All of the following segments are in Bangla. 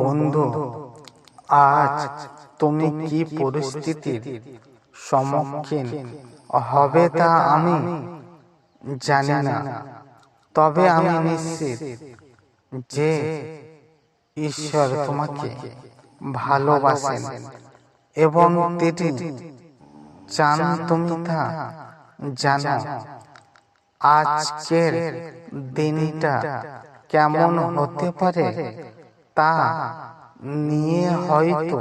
বন্ধু, আজ তুমি কি পরিস্থিতির সম্মুখীন হবে তা আমি জানি না। তবে আমি নিশ্চিত যে ঈশ্বর তোমাকে ভালোবাসেন এবং তিনি চান তুমি তা জানো। আজকের দিনটা কেমন হতে পারে? তা নিয়ে হয়তো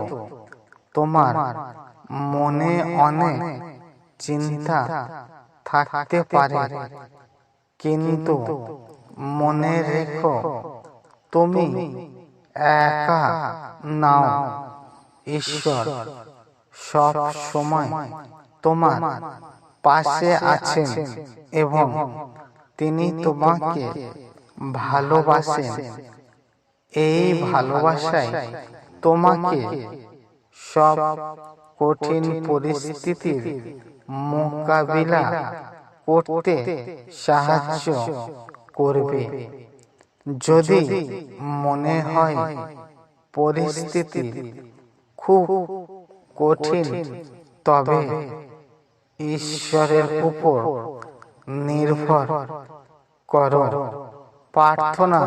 তোমার মনে অনেক চিন্তা থাকতে পারে। কিন্তু মনে রেখো, তুমি একা নাও। ঈশ্বর, সব সময় তোমার পাশে আছেন এবং তিনি তোমাকে ভালোবাসেন। এই ভালোবাসায় তোমাকে সব কঠিন পরিস্থিতির মোকাবিলা করতে সাহায্য করবে। যদি মনে হয় পরিস্থিতি খুব কঠিন তবে ঈশ্বরের উপর নির্ভর করো। প্রার্থনা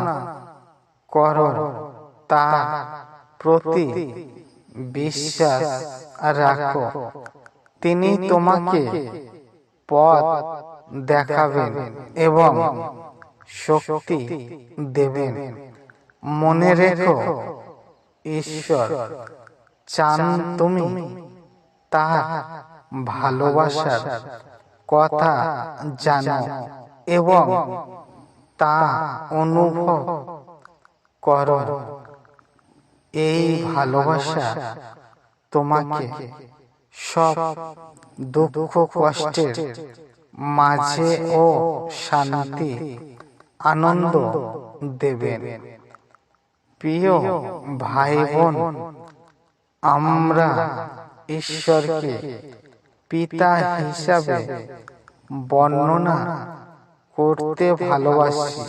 করো তা প্রতি বিশ্বাস রাখো। তিনি তোমাকে পথ দেখাবেন এবং শক্তি দেবেন। মনে রেখো, ঈশ্বর, চান তুমি তার ভালোবাসার কথা জানো এবং তা অনুভব করো। এই ভালোবাসা তোমাকে সব দুঃখ কষ্টের মাঝে ও শান্তি, আনন্দ দেবেন প্রিয় ভাই বোন আমরা ঈশ্বরকে পিতা হিসাবে বর্ণনা করতে ভালোবাসি।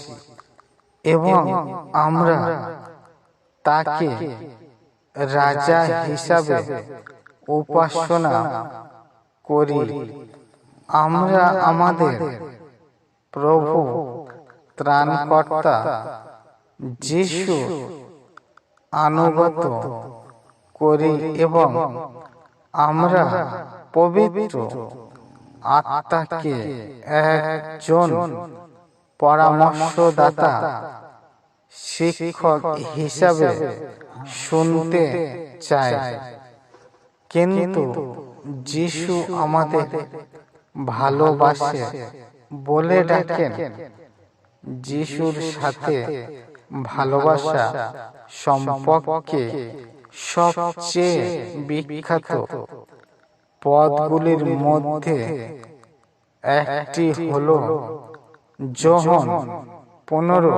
এবং আমরা তাকে রাজা হিসাবে উপাসনা করি। আমরা আমাদের প্রভু ত্রাণকর্তা যিশু আনুগত করি এবং আমরা পবিত্র আত্মাকে একজন পরামর্শদাতা শিক্ষক হিসাবে শুনতে চাই কিন্তু যিশু আমাদের ভালোবাসে বলে ডাকেন যিশুর সাথে ভালোবাসা সম্পর্কে সবচেয়ে বিখ্যাত পদগুলির মধ্যে একটি হল যোহন পনেরো,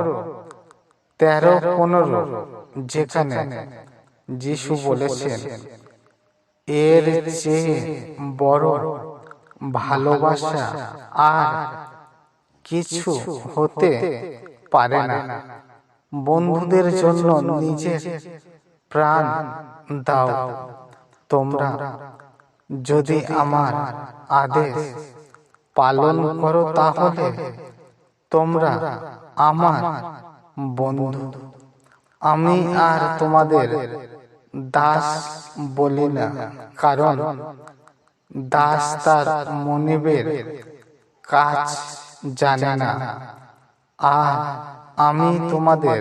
তেরো, পনেরো, যেখানে যিশু বলেছেন, এর চেয়ে বড় ভালোবাসা আর কিছু হতে পারে না। বন্ধুদের জন্য নিজের প্রাণ দাও। তোমরা যদি আমার আদেশ পালন করো তাহলে তোমরা আমার বন্ধু। আমি আর তোমাদের দাস বলি না, কারণ দাস তার মনিবের কাজ জানে না। আর আমি তোমাদের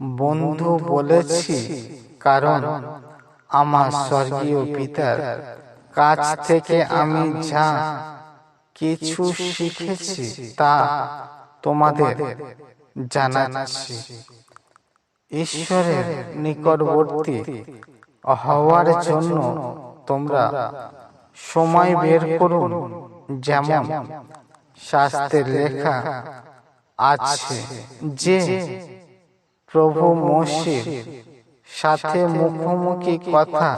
বন্ধু বলেছি, কারণ আমার স্বর্গীয় পিতার কাছ থেকে আমি যা কিছু শিখেছি তা তোমাদের জানাচ্ছি। ঈশ্বরের নিকটবর্তী হওয়ার জন্য তোমরা সময় বের করুন। যেমন শাস্ত্রের লেখা আছে যে প্রভু মসির সাথে মুখোমুখি কথা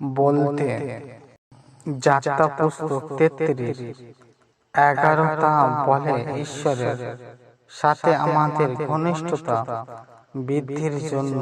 বলতে যাত্রা পুস্তক তেত্রিশ। এগারোটা বলে ঈশ্বরের সাথে আমাদের ঘনিষ্ঠতা বৃদ্ধির জন্য।